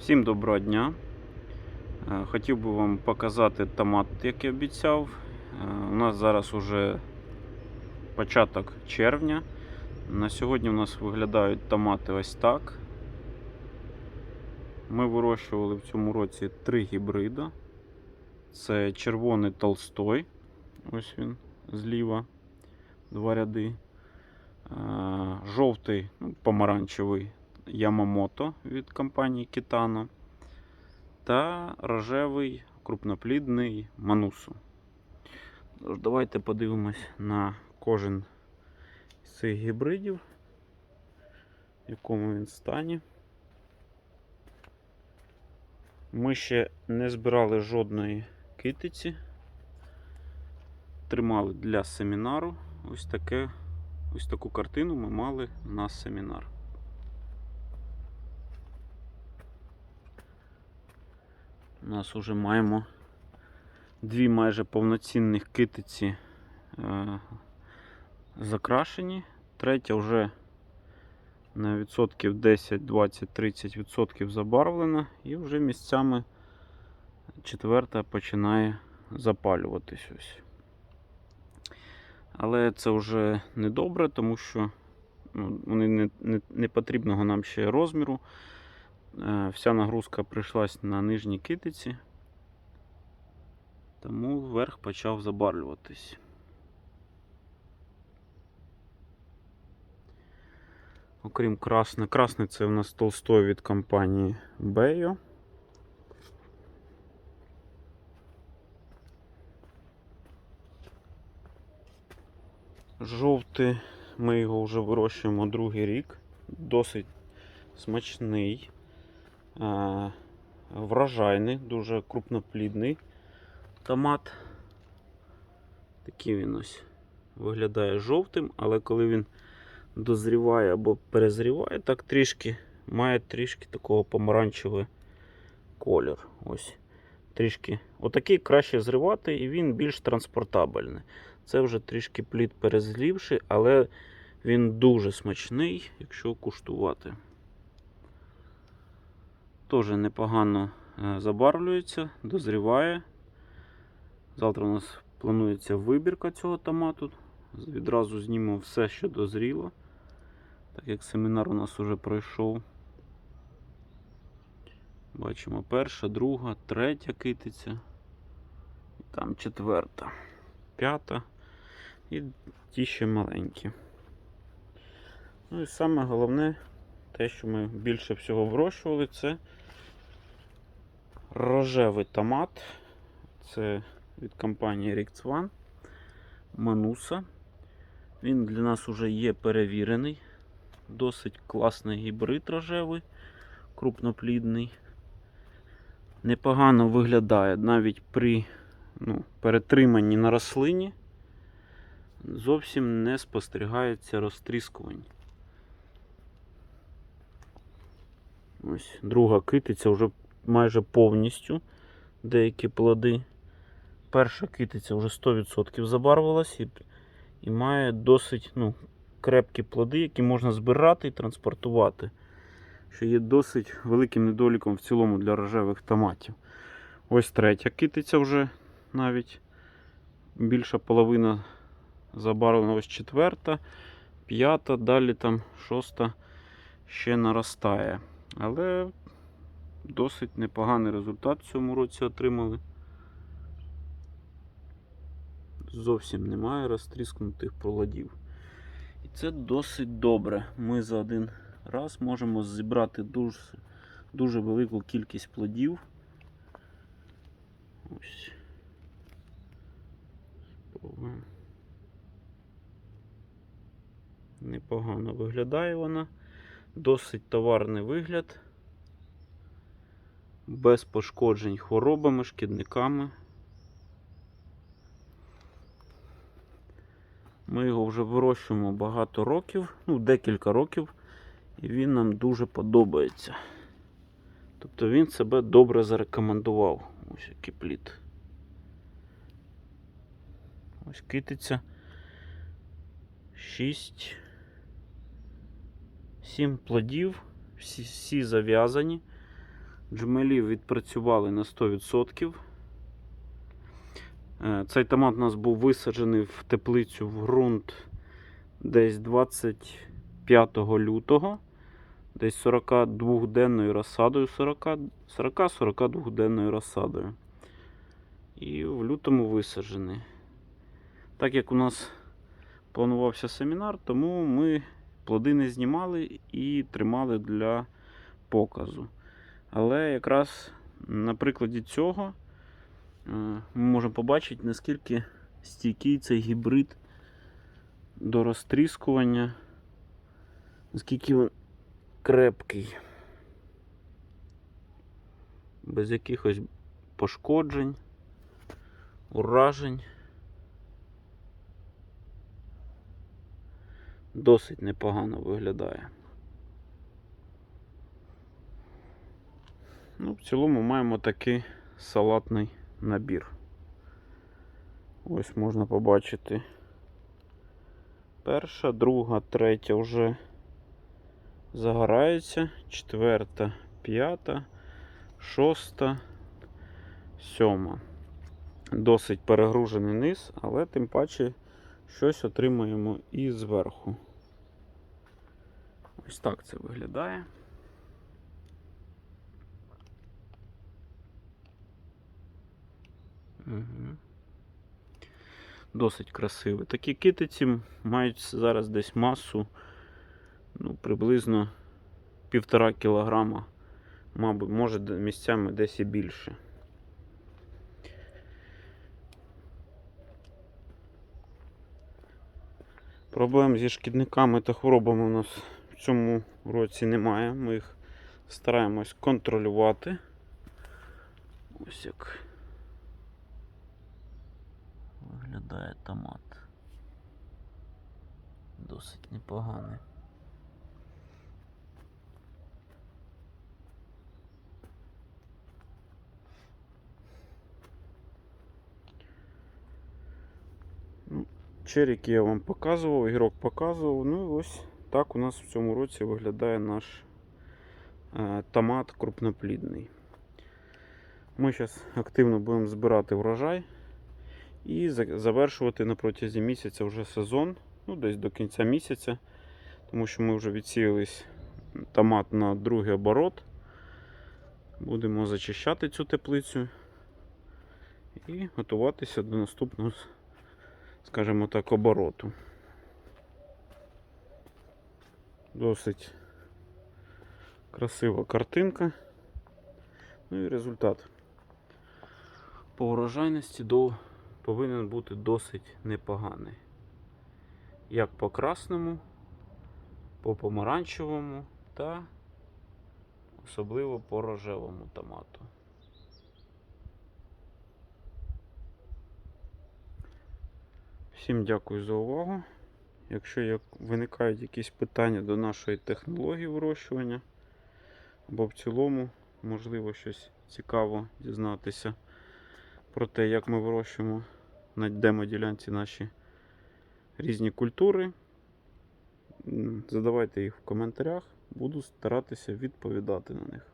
Всім доброго дня. Е, Хотів би вам показати томат, як і обіцяв. Е, У нас зараз уже початок червня. На сьогодні у нас виглядають томати ось так. Ми вирощували в цьому році три гібрида. Це червоний толстой. Ось він зліва. Два ряди. Е, Жовтий, ну, помаранчевий Ямамото від компанії Kitano та рожевий крупноплідний Манусу. Тож, давайте подивимось на кожен з цих гібридів, в якому він стані. Ми ще не збирали жодної китиці. Тримали для семінару. Ось таке, ось таку картину ми мали на семінар. У нас вже маємо дві майже повноцінних китиці е, закрашені. Третя вже на відсотків 10, 20, 30 відсотків забарвлена і вже місцями четверта починає запалюватись ось. Але це вже не добре, тому що ну, вони не, не, не потрібного нам ще розміру. Е, Вся нагрузка прийшлась на нижній китиці, тому верх почав забарвлюватись. Окрім красне, красне це у нас толстой від компанії Бейо. Жовтий, ми його вже вирощуємо другий рік. Досить смачний. Е, врожайний, дуже крупноплідний томат. Такий він ось виглядає жовтим, але коли він дозріває або перезріває, так трішки має трішки такого помаранчевий колір. Ось. Трішки. Отакий краще зривати, і він більш транспортабельний. Це вже трішки плід перезрівший, але він дуже смачний, якщо куштувати. Теж непогано е, забарвлюється, дозріває. Завтра у нас планується вибірка цього томату. Відразу знімемо все, що дозріло. Так як семінар у нас вже пройшов. Бачимо перша, друга, третя китиця. І там четверта, п'ята і ті ще маленькі. Ну і саме головне, те, що ми більше всього вирощували, це рожевий томат. Це від компанії Rix One Мануса. Він для нас вже є перевірений. Досить класний гібрид рожевий, крупноплідний. Непогано виглядає навіть при ну, перетриманні на рослині. Зовсім не спостерігається розтріскування. Ось друга китиця вже майже повністю деякі плоди. Перша китиця вже 100% забарвилась і, і має досить ну, крепкі плоди, які можна збирати і транспортувати. Що є досить великим недоліком в цілому для рожевих томатів. Ось третя китиця вже навіть більша половина забарвлена, ось четверта, п'ята, далі там шоста ще наростає. Але досить непоганий результат в цьому році отримали. Зовсім немає розтріскнутих плодів. І це досить добре. Ми за один раз можемо зібрати дуже, дуже велику кількість плодів. Ось. Непогано виглядає вона. Досить товарний вигляд. Без пошкоджень хворобами, шкідниками. Ми його вже вирощуємо багато років, ну, декілька років, і він нам дуже подобається. Тобто він себе добре зарекомендував. Ось який плід. Ось китиця. 6. 7 плодів, всі, всі зав'язані. Джмелів відпрацювали на 100%. Е, Цей томат у нас був висаджений в теплицю в ґрунт десь 25 лютого, десь 42-денною розсадою, 40-42-денною розсадою. І в лютому висаджений. Так як у нас планувався семінар, тому ми плоди не знімали і тримали для показу. Але якраз на прикладі цього е, ми можемо побачити, наскільки стійкий цей гібрид до розтріскування, наскільки він крепкий, без якихось пошкоджень, уражень. Досить непогано виглядає. Ну, в цілому маємо такий салатний набір. Ось можна побачити. Перша, друга, третя вже загорається, четверта, п'ята, шоста, сьома. Досить перегружений низ, але тим паче щось отримаємо і зверху. Ось так це виглядає. Угу. Досить красиві. Такі китиці мають зараз десь масу ну, приблизно півтора кілограма, мабуть, може місцями десь і більше. Проблем зі шкідниками та хворобами у нас в цьому році немає. Ми їх стараємось контролювати. Ось як виглядає томат. Досить непоганий. Ну, Черіки я вам показував, ігрок показував. Ну і ось так у нас в цьому році виглядає наш е, томат крупноплідний. Ми зараз активно будемо збирати врожай і завершувати на протязі місяця вже сезон, ну десь до кінця місяця, тому що ми вже відсіялись томат на другий оборот. Будемо зачищати цю теплицю і готуватися до наступного, скажімо так, обороту. Досить красива картинка. Ну і результат. По урожайності до повинен бути досить непоганий. Як по красному, по помаранчевому та особливо по рожевому томату. Всім дякую за увагу. Якщо виникають якісь питання до нашої технології вирощування, або в цілому, можливо, щось цікаво дізнатися про те, як ми вирощуємо на демоділянці наші різні культури. Задавайте їх в коментарях, буду старатися відповідати на них.